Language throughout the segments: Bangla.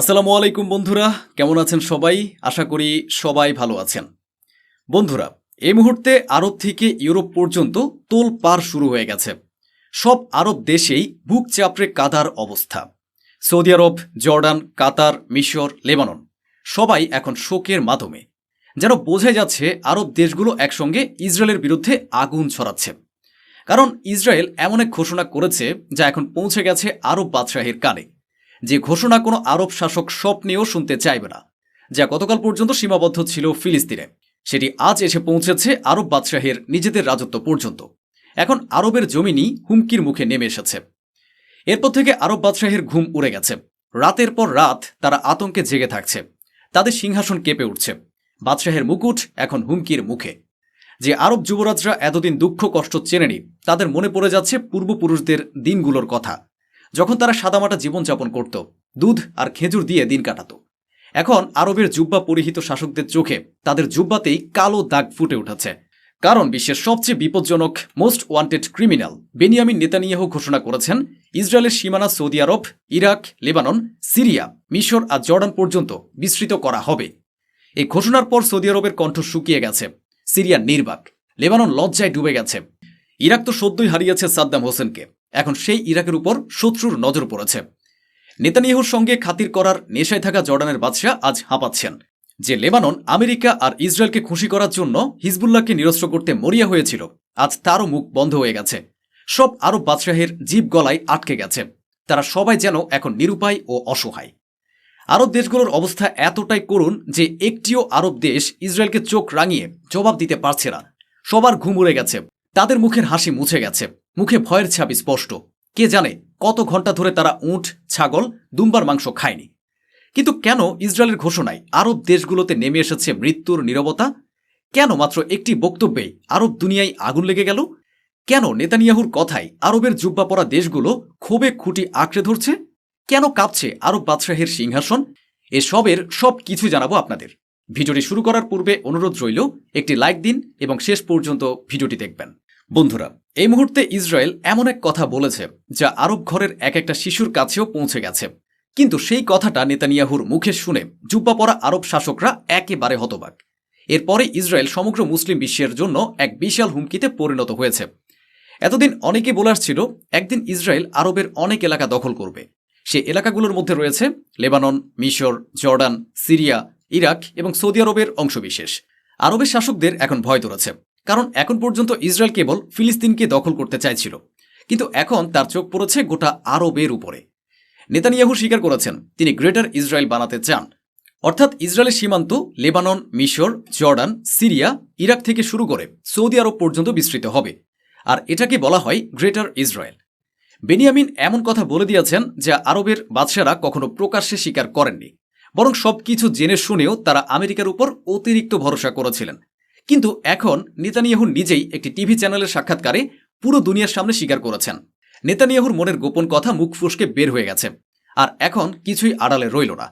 আসসালামু আলাইকুম বন্ধুরা, কেমন আছেন সবাই? আশা করি সবাই ভালো আছেন। বন্ধুরা, এই মুহূর্তে আরব থেকে ইউরোপ পর্যন্ত তোল পার শুরু হয়ে গেছে। সব আরব দেশেই বুক চাপড়ে কাদার অবস্থা। সৌদি আরব, জর্ডান, কাতার, মিশর, লেবানন, সবাই এখন শোকের মাধ্যমে। যেন বোঝাই যাচ্ছে, আরব দেশগুলো একসঙ্গে ইসরায়েলের বিরুদ্ধে আগুন ছড়াচ্ছে। কারণ ইসরায়েল এমন এক ঘোষণা করেছে, যা এখন পৌঁছে গেছে আরব বাদশাহীর কানে। যে ঘোষণা কোনো আরব শাসক স্বপ্নেও শুনতে চাইবে না, যা গতকাল পর্যন্ত সীমাবদ্ধ ছিল ফিলিস্তিনে। সেটি আজ এসে পৌঁছেছে আরব বাদশাহের নিজেদের রাজত্ব পর্যন্ত। এখন আরবের জমিনই হুমকির মুখে নেমে এসেছে। এরপর থেকে আরব বাদশাহের ঘুম উড়ে গেছে। রাতের পর রাত তারা আতঙ্কে জেগে থাকছে। তাদের সিংহাসন কেঁপে উঠছে। বাদশাহের মুকুট এখন হুমকির মুখে। যে আরব যুবরাজরা এতদিন দুঃখ কষ্ট চেনেনি, তাদের মনে পড়ে যাচ্ছে পূর্বপুরুষদের দিনগুলোর কথা। যখন তারা সাদামাটা জীবনযাপন করত, দুধ আর খেজুর দিয়ে দিন কাটাত। এখন আরবের জুব্বা পরিহিত শাসকদের চোখে তাদের জুব্বাতেই কালো দাগ ফুটে উঠেছে। কারণ বিশ্বের সবচেয়ে বিপজ্জনক most wanted criminal Benjamin Netanyahu ঘোষণা করেছেন, ইসরায়েলের সীমানা Saudi Arab, Iraq, Lebanon, Syria, মিশর আর জর্ডান পর্যন্ত বিস্তৃত করা হবে। এই ঘোষণার পর সৌদি আরবের কণ্ঠ শুকিয়ে গেছে। সিরিয়া নির্বাক, লেবানন লজ্জায় ডুবে গেছে। ইরাক তো সদ্যই হারিয়েছে সাদ্দাম হোসেনকে। এখন সেই ইরাকের উপর শত্রুর নজর পড়েছে। নেতানিয়াহুর সঙ্গে খাতির করার নেশায় থাকা জর্ডানের বাদশাহ আজ হাঁপাচ্ছেন, যে লেবানন আমেরিকা আর ইসরায়েলকে খুশি করার জন্য হিজবুল্লাহকে নিরস্ত্র করতে মরিয়া হয়েছিল। আজ তারও মুখ বন্ধ হয়ে গেছে। সব আরব বাদশাহের জীব গলায় আটকে গেছে। তারা সবাই যেন এখন নিরুপায় ও অসহায়। আরব দেশগুলোর অবস্থা এতটাই করুণ যে একটিও আরব দেশ ইসরায়েলকে চোখ রাঙিয়ে জবাব দিতে পারছে না। সবার ঘুম উড়ে গেছে। তাদের মুখের হাসি মুছে গেছে। মুখে ভয়ের ছাবি স্পষ্ট। কে জানে কত ঘণ্টা ধরে তারা উঁট, ছাগল, দুম্বার মাংস খায়নি। কিন্তু কেন ইসরায়েলের ঘোষণায় আরব দেশগুলোতে নেমে এসেছে মৃত্যুর নীরবতা? কেন মাত্র একটি বক্তব্যে আরব দুনিয়ায় আগুন লেগে গেল? কেন নেতানিয়াহুর কথায় আরবের জুব্বা পরা দেশগুলো ক্ষোভে খুঁটি আঁকড়ে ধরছে? কেন কাঁপছে আরব বাদশাহের সিংহাসন? এসবের সব কিছু জানাব আপনাদের। ভিডিওটি শুরু করার পূর্বে অনুরোধ রইল, একটি লাইক দিন এবং শেষ পর্যন্ত ভিডিওটি দেখবেন। বন্ধুরা, এই মুহূর্তে ইসরায়েল এমন এক কথা বলেছে যা আরব ঘরের এক একটা শিশুর কাছেও পৌঁছে গেছে। কিন্তু সেই কথাটা নেতানিয়াহুর মুখে শুনে জুব্বা পরা আরব শাসকরা একেবারে হতবাক। এরপরে ইসরায়েল সমগ্র মুসলিম বিশ্বের জন্য এক বিশাল হুমকিতে পরিণত হয়েছে। এতদিন অনেকে বলে আসছিল, একদিন ইসরায়েল আরবের অনেক এলাকা দখল করবে। সে এলাকাগুলোর মধ্যে রয়েছে লেবানন, মিশর, জর্ডান, সিরিয়া, ইরাক এবং সৌদি আরবের অংশবিশেষ। আরবের শাসকদের এখন ভয় ধরেছে। কারণ এখন পর্যন্ত ইসরায়েল কেবল ফিলিস্তিনকে দখল করতে চাইছিল। কিন্তু এখন তার চোখ পড়েছে গোটা আরবের উপরে। নেতানিয়াহু স্বীকার করেছেন, তিনি গ্রেটার ইসরায়েল বানাতে চান। অর্থাৎ ইসরায়েলের সীমান্ত লেবানন, মিশর, জর্ডান, সিরিয়া, ইরাক থেকে শুরু করে সৌদি আরব পর্যন্ত বিস্তৃত হবে। আর এটাকে বলা হয় গ্রেটার ইসরায়েল। বেনিয়ামিন এমন কথা বলে দিয়েছেন যা আরবের বাদশারা কখনো প্রকাশ্যে স্বীকার করেননি, বরং সবকিছু জেনে শুনেও তারা আমেরিকার উপর অতিরিক্ত ভরসা করেছিলেন। কিন্তু এখন নেতানিয়াহু নিজেই একটি টিভি চ্যানেলের সাক্ষাৎকারে পুরো দুনিয়ার সামনে স্বীকার করেছেন। নেতানিয়াহুর মনের গোপন কথা মুখ ফুসকে বের হয়ে গেছে, আর এখন কিছুই আড়ালে রইল না।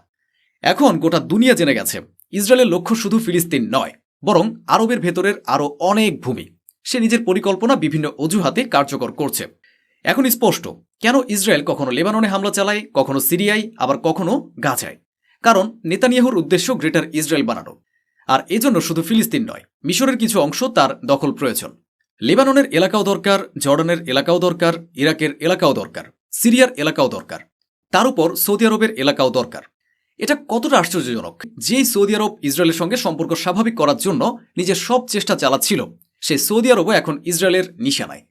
এখন গোটা দুনিয়া জেনে গেছে, ইসরায়েলের লক্ষ্য শুধু ফিলিস্তিন নয়, বরং আরবের ভেতরের আরও অনেক ভূমি। সে নিজের পরিকল্পনা বিভিন্ন অজুহাতে কার্যকর করছে। এখন স্পষ্ট, কেন ইসরায়েল কখনো লেবাননে হামলা চালায়, কখনো সিরিয়ায়, আবার কখনো গাজায়? কারণ নেতানিয়াহুর উদ্দেশ্য গ্রেটার ইসরায়েল বানানো, আর এজন্য শুধু ফিলিস্তিন নয় মিশরের কিছু অংশ তার দখল প্রয়োজন। লেবাননের এলাকাও দরকার, জর্ডানের এলাকাও দরকার, ইরাকের এলাকাও দরকার, সিরিয়ার এলাকাও দরকার। তার উপর সৌদি আরবের এলাকাও দরকার। এটা কতটা আশ্চর্যজনক যেই সৌদি আরব ইসরায়েলের সঙ্গে সম্পর্ক স্বাভাবিক করার জন্য নিজের সব চেষ্টা চালাচ্ছিল। সে সৌদি আরবও এখন ইসরায়েলের নিশানায়।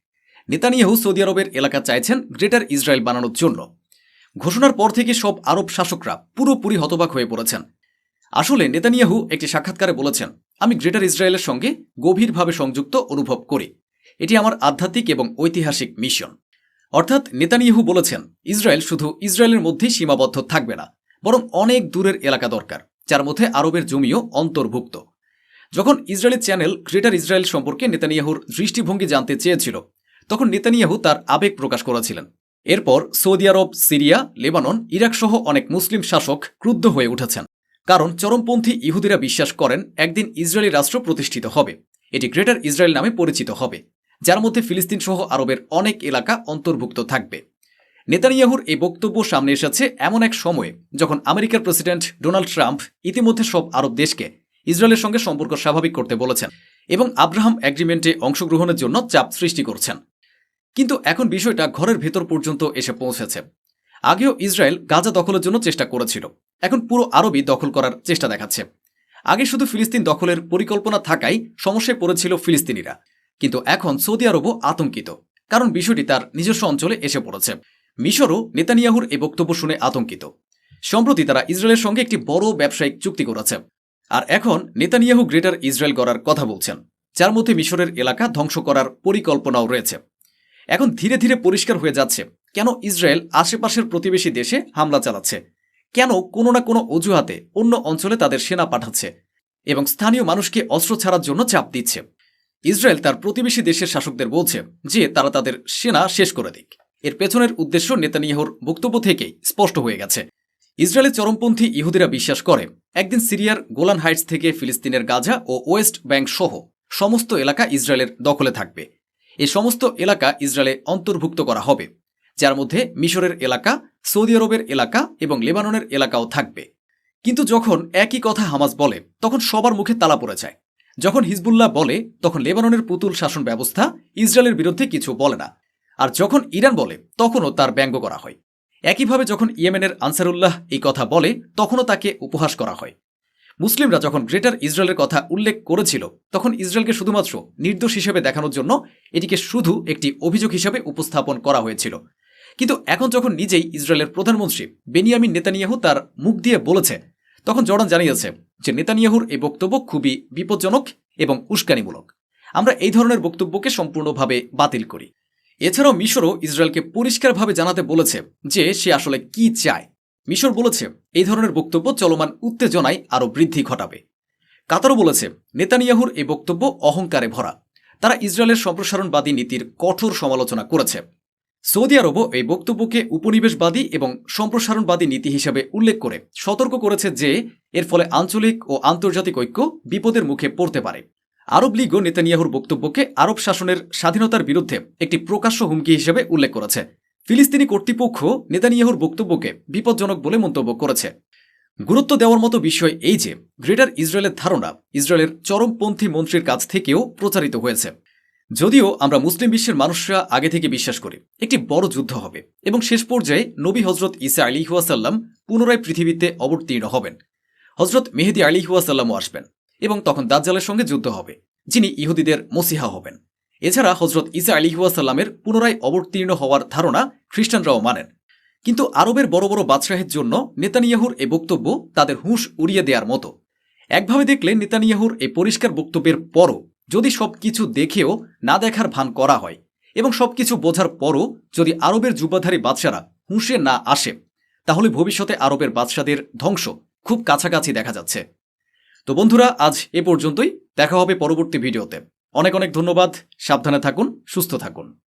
নেতানিয়াহু সৌদি আরবের এলাকা চাইছেন গ্রেটার ইসরায়েল বানানোর জন্য। ঘোষণার পর থেকে সব আরব শাসকরা পুরোপুরি হতবাক হয়ে পড়েছেন। আসলে নেতানিয়াহু একটি সাক্ষাৎকারে বলেছেন, আমি গ্রেটার ইসরায়েলের সঙ্গে গভীরভাবে সংযুক্ত অনুভব করি। এটি আমার আধ্যাত্মিক এবং ঐতিহাসিক মিশন। অর্থাৎ নেতানিয়াহু বলেছেন, ইসরায়েল শুধু ইসরায়েলের মধ্যেই সীমাবদ্ধ থাকবে না, বরং অনেক দূরের এলাকা দরকার, যার মধ্যে আরবের জমিও অন্তর্ভুক্ত। যখন ইসরায়েলি চ্যানেল গ্রেটার ইসরায়েল সম্পর্কে নেতানিয়াহুর দৃষ্টিভঙ্গি জানতে চেয়েছিল, তখন নেতানিয়াহু তার আবেগ প্রকাশ করেছিলেন। এরপর Saudi Arab, Syria, Lebanon Iraq সহ অনেক মুসলিম শাসক ক্রুদ্ধ হয়ে উঠেছেন। কারণ চরমপন্থী ইহুদিরা বিশ্বাস করেন একদিন ইসরায়েলি রাষ্ট্র প্রতিষ্ঠিত হবে। এটি গ্রেটার ইসরায়েল নামে পরিচিত হবে, যার মধ্যে ফিলিস্তিন সহ আরবের অনেক এলাকা অন্তর্ভুক্ত থাকবে। নেতানিয়াহুর এই বক্তব্য সামনে এসেছে এমন এক সময়ে যখন আমেরিকার প্রেসিডেন্ট ডোনাল্ড ট্রাম্প ইতিমধ্যে সব আরব দেশকে ইসরায়েলের সঙ্গে সম্পর্ক স্বাভাবিক করতে বলেছেন এবং আব্রাহাম অ্যাগ্রিমেন্টে অংশগ্রহণের জন্য চাপ সৃষ্টি করছেন। কিন্তু এখন বিষয়টা ঘরের ভেতর পর্যন্ত এসে পৌঁছেছে। আগেও ইসরায়েল গাজা দখলের জন্য চেষ্টা করেছিল। এখন পুরো আরবই দখল করার চেষ্টা দেখাচ্ছে। আগে শুধু ফিলিস্তিন দখলের পরিকল্পনা থাকায় সমস্যায় পড়েছিল ফিলিস্তিনিরা। কিন্তু এখন সৌদি আরবও আতঙ্কিত, কারণ বিষয়টি তার নিজস্ব অঞ্চলে এসে পড়েছে। মিশরও নেতানিয়াহুর এই বক্তব্য শুনে আতঙ্কিত। সম্প্রতি তারা ইসরায়েলের সঙ্গে একটি বড় ব্যবসায়িক চুক্তি করেছে। আর এখন নেতানিয়াহু গ্রেটার ইসরায়েল গড়ার কথা বলছেন, যার মধ্যে মিশরের এলাকা ধ্বংস করার পরিকল্পনাও রয়েছে। এখন ধীরে ধীরে পরিষ্কার হয়ে যাচ্ছে কেন ইসরায়েল আশেপাশের প্রতিবেশী দেশে হামলা চালাচ্ছে? কেন কোনো না কোনো অজুহাতে অন্য অঞ্চলে তাদের সেনা পাঠাচ্ছে? এবং স্থানীয় মানুষকে অস্ত্র ছাড়ার জন্য চাপ দিচ্ছে? ইসরায়েল তার প্রতিবেশী দেশের শাসকদের বলছে যে তারা তাদের সেনা শেষ করে দিক। এর পেছনের উদ্দেশ্য নেতানিয়াহুর বক্তব্য থেকেই স্পষ্ট হয়ে গেছে। ইসরায়েলের চরমপন্থী ইহুদিরা বিশ্বাস করে, একদিন সিরিয়ার গোলান হাইটস থেকে ফিলিস্তিনের গাজা ও ওয়েস্ট ব্যাংক সহ সমস্ত এলাকা ইসরায়েলের দখলে থাকবে। এই সমস্ত এলাকা ইসরায়েলে অন্তর্ভুক্ত করা হবে। যার মধ্যে মিশরের এলাকা, সৌদি আরবের এলাকা এবং লেবাননের এলাকাও থাকবে। কিন্তু যখন একই কথা হামাজ বলে, তখন সবার মুখে তালা পড়ে যায়। যখন হিজবুল্লাহ বলে, তখন লেবাননের পুতুল শাসন ব্যবস্থা ইসরায়েলের বিরুদ্ধে কিছু বলে না। আর যখন ইরান বলে, তখনও তার ব্যঙ্গ করা হয়। একইভাবে যখন ইয়েমেনের আনসারুল্লাহ এই কথা বলে, তখনও তাকে উপহাস করা হয়। মুসলিমরা যখন গ্রেটার ইসরায়েলের কথা উল্লেখ করেছিল, তখন ইসরায়েলকে শুধুমাত্র নির্দোষ হিসেবে দেখানোর জন্য এটিকে শুধু একটি অভিযোগ হিসেবে উপস্থাপন করা হয়েছিল। কিন্তু এখন যখন নিজেই ইসরায়েলের প্রধানমন্ত্রী বেনিয়ামিন নেতানিয়াহু তার মুখ দিয়ে বলেছে, তখন জর্ডান জানিয়েছে যে নেতানিয়াহুর এই বক্তব্য খুবই বিপজ্জনক এবং উস্কানিমূলক। আমরা এই ধরনের বক্তব্যকে সম্পূর্ণভাবে বাতিল করি। এছাড়াও মিশরও ইসরায়েলকে পরিষ্কারভাবে জানাতে বলেছে যে সে আসলে কি চায়। মিশর বলেছে, এই ধরনের বক্তব্য চলমান উত্তেজনায় আরও বৃদ্ধি ঘটাবে। কাতারও বলেছে, নেতানিয়াহুর এই বক্তব্য অহংকারে ভরা। তারা ইসরায়েলের সম্প্রসারণবাদী নীতির কঠোর সমালোচনা করেছে। সৌদি আরবও এই বক্তব্যকে উপনিবেশবাদী এবং সম্প্রসারণবাদী নীতি হিসেবে উল্লেখ করে সতর্ক করেছে যে, এর ফলে আঞ্চলিক ও আন্তর্জাতিক ঐক্য বিপদের মুখে পড়তে পারে। আরব লীগও নেতানিয়াহুর বক্তব্যকে আরব শাসনের স্বাধীনতার বিরুদ্ধে একটি প্রকাশ্য হুমকি হিসেবে উল্লেখ করেছে। ফিলিস্তিনি কর্তৃপক্ষ নেতানিয়াহুর বক্তব্যকে বিপজ্জনক বলে মন্তব্য করেছে। গুরুত্ব দেওয়ার মতো বিষয় এই যে, গ্রেটার ইসরায়েলের ধারণা, ইসরায়েলের চরমপন্থী মন্ত্রীর কাছ থেকেও প্রচারিত হয়েছে। যদিও আমরা মুসলিম বিশ্বের মানুষরা আগে থেকে বিশ্বাস করি, একটি বড় যুদ্ধ হবে এবং শেষ পর্যায়ে নবী হজরত ইসা আলী হুয়াসাল্লাম পুনরায় পৃথিবীতে অবতীর্ণ হবেন। হজরত মেহেদি আলী হুয়াসাল্লামও আসবেন এবং তখন দাজ্জালের সঙ্গে যুদ্ধ হবে, যিনি ইহুদিদের মসিহা হবেন। এছাড়া হজরত ইসা আলী হুয়াসাল্লামের পুনরায় অবতীর্ণ হওয়ার ধারণা খ্রিস্টানরাও মানেন। কিন্তু আরবের বড় বড় বাদশাহের জন্য নেতানিয়াহুর এই বক্তব্য তাদের হুঁশ উড়িয়ে দেওয়ার মতো। একভাবে দেখলে নেতানিয়াহুর এই পরিষ্কার বক্তব্যের পরও যদি সব কিছু দেখেও না দেখার ভান করা হয় এবং সব কিছু বোঝার পরও যদি আরবের যুবাধারী বাদশারা হুঁশে না আসে, তাহলে ভবিষ্যতে আরবের বাদশাদের ধ্বংস খুব কাছাকাছি দেখা যাচ্ছে। তো বন্ধুরা, আজ এ পর্যন্তই। দেখা হবে পরবর্তী ভিডিওতে। অনেক অনেক ধন্যবাদ। সাবধানে থাকুন, সুস্থ থাকুন।